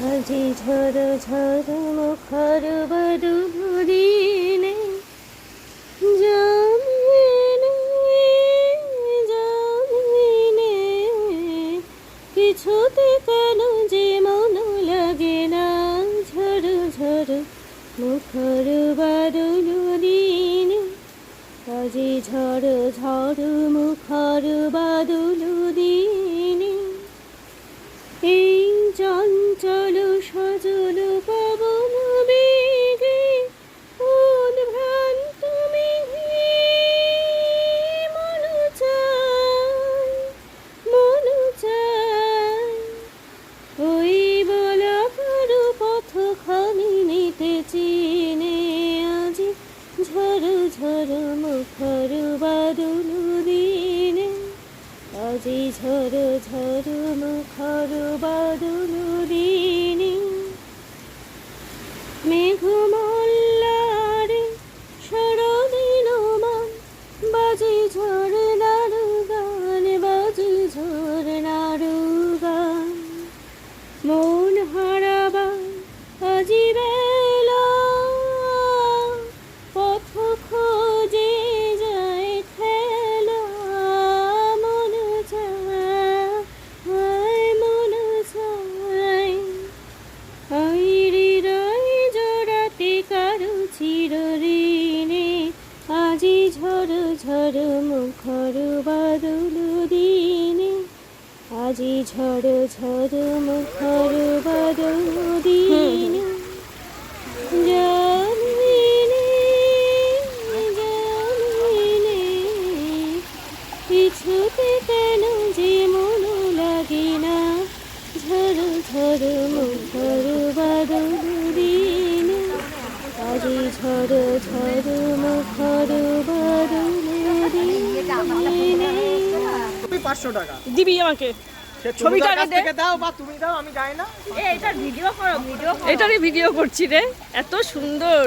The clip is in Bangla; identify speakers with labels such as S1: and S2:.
S1: আজি ঝড় ঝড় মুখর বদুরিনে জামিনে জামিনে কিছুতে কেন যে মন লাগে না? ঝড় ঝড় মুখর বাদুরিনে আজি ঝড় ঝড় মুখর বাদুল মুখর বাদল দিনে। আজি ঝড় ঝড় মুখর বাদল দিনে। মেঘমল্লারে সরদিন মান বাজি ঝড় নাড়ু গান, বাজি ঝড় নাড়ু গান। মন হারাবার ঝড় মুখর বাদল দিনে, আজি ঝড় ঝড় মুখর বাদল দিনে। জানিনে জানিনে কিছুতে কেন যে মন লাগে না, ঝড় ঝড় মুখর বাদল দিনে, আজি ঝড় ঝড় মুখর দিনে
S2: পাঁচশো টাকা।
S3: দিবি আমাকে।
S2: সে
S3: ছবিটা
S2: দাও বা তুমি দাও আমি যাই না।
S3: এটারই ভিডিও করছি রে। এত সুন্দর।